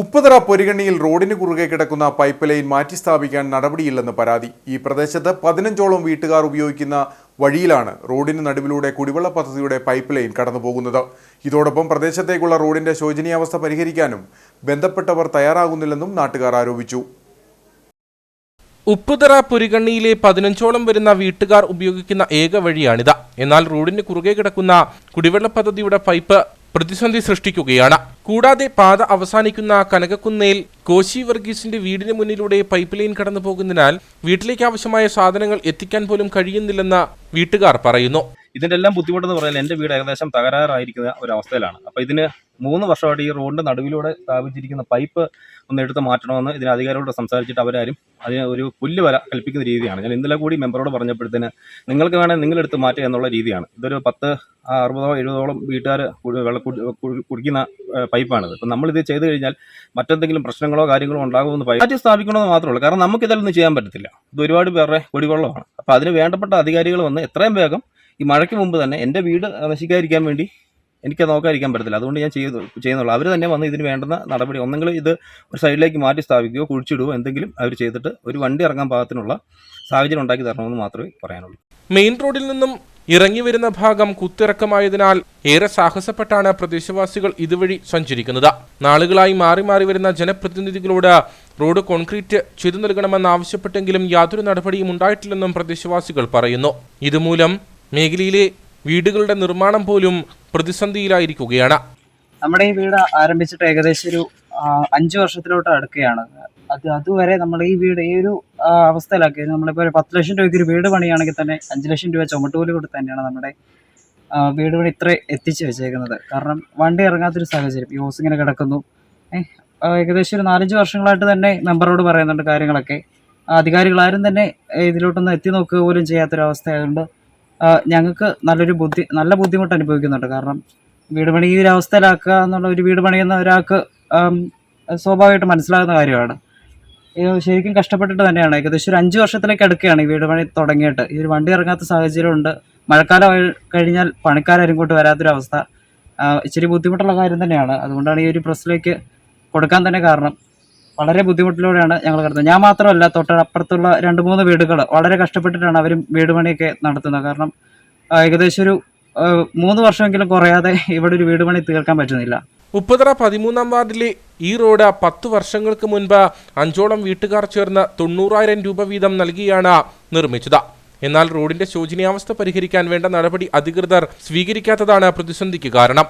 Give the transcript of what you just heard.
ഉപ്പുതറ പൊരികണ്ണിയിൽ റോഡിന് കുറുകെ കിടക്കുന്ന പൈപ്പ് ലൈൻ മാറ്റി സ്ഥാപിക്കാൻ നടപടിയില്ലെന്ന് പരാതി. ഈ പ്രദേശത്ത് പതിനഞ്ചോളം വീട്ടുകാർ ഉപയോഗിക്കുന്ന വഴിയിലാണ് റോഡിന് നടുവിലൂടെ കുടിവെള്ള പദ്ധതിയുടെ പൈപ്പ് ലൈൻ കടന്നുപോകുന്നത്. ഇതോടൊപ്പം പ്രദേശത്തേക്കുള്ള റോഡിന്റെ ശോചനീയാവസ്ഥ പരിഹരിക്കാനും ബന്ധപ്പെട്ടവർ തയ്യാറാകുന്നില്ലെന്നും നാട്ടുകാർ ആരോപിച്ചു. ഉപ്പുതറ പുരികണ്ണിയിലെ പതിനഞ്ചോളം വരുന്ന വീട്ടുകാർ ഉപയോഗിക്കുന്ന ഏക വഴിയാണിത്. എന്നാൽ റോഡിന് കുറുകെ കിടക്കുന്ന കുടിവെള്ള പദ്ധതിയുടെ പൈപ്പ് പ്രതിസന്ധി സൃഷ്ടിക്കുകയാണ്. കൂടാതെ പാത അവസാനിക്കുന്ന കനകക്കുന്നേൽ കോശി വർഗീസിന്റെ വീടിന് മുന്നിലൂടെ പൈപ്പ് ലൈൻ കടന്നു പോകുന്നതിനാൽ വീട്ടിലേക്ക് ആവശ്യമായ സാധനങ്ങൾ എത്തിക്കാൻ പോലും കഴിയുന്നില്ലെന്ന് വീട്ടുകാർ പറയുന്നു. ഇതിന്റെ എല്ലാം ബുദ്ധിമുട്ടെന്ന് പറഞ്ഞാൽ എന്റെ വീട് ഏകദേശം തകരാറായിരിക്കുന്ന ഒരു അവസ്ഥയിലാണ് അപ്പോൾ ഇതിന് മൂന്ന് വർഷമായിട്ട് ഈ റോഡിന്റെ നടുവിലൂടെ സ്ഥാപിച്ചിരിക്കുന്ന പൈപ്പ് ഒന്ന് എടുത്ത് മാറ്റണമെന്ന് ഇതിന് അധികാരികളോട് സംസാരിച്ചിട്ട് അവരാരും അതിന് ഒരു പുല്ല് വര കൽപ്പിക്കുന്ന രീതിയാണ്. ഞാൻ ഇന്നലെ കൂടി മെമ്പറോട് പറഞ്ഞപ്പോഴത്തേന് നിങ്ങൾക്ക് വേണേൽ നിങ്ങളെടുത്ത് മാറ്റുക എന്നുള്ള രീതിയാണ്. ഇതൊരു പത്ത് അറുപതോ എഴുപതോളം വീട്ടുകാർ വെള്ളം കുടി- കുടി- കുടിക്കുന്ന പൈപ്പാണിത്. അപ്പം നമ്മളിത് ചെയ്തു കഴിഞ്ഞാൽ മറ്റെന്തെങ്കിലും പ്രശ്നങ്ങളോ കാര്യങ്ങളോ ഉണ്ടാകുമെന്ന് പൈപ്പ് മാറ്റി സ്ഥാപിക്കണമെന്ന് മാത്രമേ കാരണം നമുക്ക് ചെയ്യാൻ പറ്റത്തില്ല. ഇത് ഒരുപാട് പേരുടെ കുടിവെള്ളമാണ്. അപ്പോൾ അതിന് വേണ്ടപ്പെട്ട അധികാരികൾ വന്ന് എത്രയും വേഗം ഈ മഴയ്ക്ക് മുമ്പ് തന്നെ എന്റെ വീട് നശിക്കാതിരിക്കാൻ വേണ്ടി എനിക്ക് നോക്കാതിരിക്കാൻ പറ്റത്തില്ല. അതുകൊണ്ട് ഞാൻ ചെയ്തു ചെയ്യുന്നുള്ളൂ. അവർ തന്നെ വന്ന് ഇതിന് വേണ്ടുന്ന നടപടി ഒന്നെങ്കിൽ ഇത് ഒരു സൈഡിലേക്ക് മാറ്റി സ്ഥാപിക്കുകയോ കുഴിച്ചിടുകയോ എന്തെങ്കിലും അവർ ചെയ്തിട്ട് ഒരു വണ്ടി ഇറങ്ങാൻ പാകത്തിനുള്ള സാഹചര്യം ഉണ്ടാക്കി തരണമെന്ന് മാത്രമേ പറയാനുള്ളൂ. മെയിൻ റോഡിൽ നിന്നും ഇറങ്ങി വരുന്ന ഭാഗം കുത്തിറക്കമായതിനാൽ ഏറെ സാഹസപ്പെട്ടാണ് പ്രദേശവാസികൾ ഇതുവഴി സഞ്ചരിക്കുന്നത്. നാളുകളായി മാറി മാറി വരുന്ന ജനപ്രതിനിധികളോട് റോഡ് കോൺക്രീറ്റ് ചെയ്തു നൽകണമെന്ന് ആവശ്യപ്പെട്ടെങ്കിലും യാതൊരു നടപടിയും ഉണ്ടായിട്ടില്ലെന്നും പ്രദേശവാസികൾ പറയുന്നു. ഇതുമൂലം മേഖലയിലെ വീടുകളുടെ നിർമ്മാണം പോലും പ്രതിസന്ധിയിലായിരിക്കുകയാണ്. നമ്മുടെ ഈ വീട് ആരംഭിച്ചിട്ട് ഏകദേശം ഒരു അഞ്ച് വർഷത്തിലോട്ട് അടുക്കുകയാണ്. അത് അതുവരെ നമ്മൾ ഈ വീട് ഈ ഒരു അവസ്ഥയിലാക്കിയത് അവസ്ഥയിലാക്കി. നമ്മളിപ്പോൾ ഒരു പത്ത് ലക്ഷം രൂപയ്ക്ക് ഒരു വീട് പണിയാണെങ്കിൽ തന്നെ അഞ്ച് ലക്ഷം രൂപ ചുമട്ടുകൂലി കൊടുത്ത് തന്നെയാണ് നമ്മുടെ വീട് ഇത്ര എത്തിച്ചു വെച്ചേക്കുന്നത്. കാരണം വണ്ടി ഇറങ്ങാത്തൊരു സാഹചര്യം. ഈ ഹോസ് ഇങ്ങനെ കിടക്കുന്നു. ഏകദേശം ഒരു നാലഞ്ച് വർഷങ്ങളായിട്ട് തന്നെ മെമ്പറോട് പറയുന്നുണ്ട് കാര്യങ്ങളൊക്കെ. അധികാരികളാരും തന്നെ ഇതിലോട്ടൊന്ന് എത്തി നോക്കുക പോലും ചെയ്യാത്തൊരവസ്ഥ ആയതുകൊണ്ട് ആ, ഞങ്ങൾക്ക് നല്ലൊരു ബുദ്ധി നല്ല ബുദ്ധിമുട്ട് അനുഭവിക്കുന്നുണ്ട്. കാരണം വീട് പണി ഈ ഒരു അവസ്ഥയിലാക്കുക എന്നുള്ള ഒരു വീട് പണിയുന്ന ഒരാൾക്ക് സ്വാഭാവികമായിട്ട് മനസ്സിലാകുന്ന കാര്യമാണ്. ശരിക്കും കഷ്ടപ്പെട്ടിട്ട് തന്നെയാണ്. ഏകദേശം ഒരു അഞ്ച് വർഷത്തിലേക്ക് അടുക്കുകയാണ് ഈ വീട് പണി തുടങ്ങിയിട്ട്. ഈ ഒരു വണ്ടി ഇറങ്ങാത്ത സാഹചര്യമുണ്ട്. മഴക്കാലം കഴിഞ്ഞാൽ പണിക്കാരും ഇങ്ങോട്ട് വരാത്തൊരവസ്ഥ ഇച്ചിരി ബുദ്ധിമുട്ടുള്ള കാര്യം തന്നെയാണ്. അതുകൊണ്ടാണ് ഈ ഒരു പ്രസ്സിലേക്ക് കൊടുക്കാൻ തന്നെ കാരണം. വളരെ ബുദ്ധിമുട്ടിലൂടെയാണ് ഞങ്ങൾ കിടന്നത്. ഞാൻ മാത്രമല്ല തൊട്ടപ്പുറത്തുള്ള രണ്ട് മൂന്ന് വീടുകൾ വളരെ കഷ്ടപ്പെട്ടിട്ടാണ് അവരും വീട് പണിയൊക്കെ നടത്തുന്നത്. കാരണം ഏകദേശം ഒരു മൂന്ന് വർഷമെങ്കിലും കുറയാതെ ഇവിടെ ഒരു വീട് പണി തീർക്കാൻ പറ്റുന്നില്ല. ഉപ്പുതറ പതിമൂന്നാം വാർഡിലെ ഈ റോഡ് പത്ത് വർഷങ്ങൾക്ക് മുൻപ് അഞ്ചോളം വീട്ടുകാർ ചേർന്ന് തൊണ്ണൂറായിരം രൂപ വീതം നൽകിയാണ് നിർമ്മിച്ചത്. എന്നാൽ റോഡിന്റെ ശോചനീയാവസ്ഥ പരിഹരിക്കാൻ വേണ്ട നടപടി അധികൃതർ സ്വീകരിക്കാത്തതാണ് പ്രതിസന്ധിക്ക് കാരണം.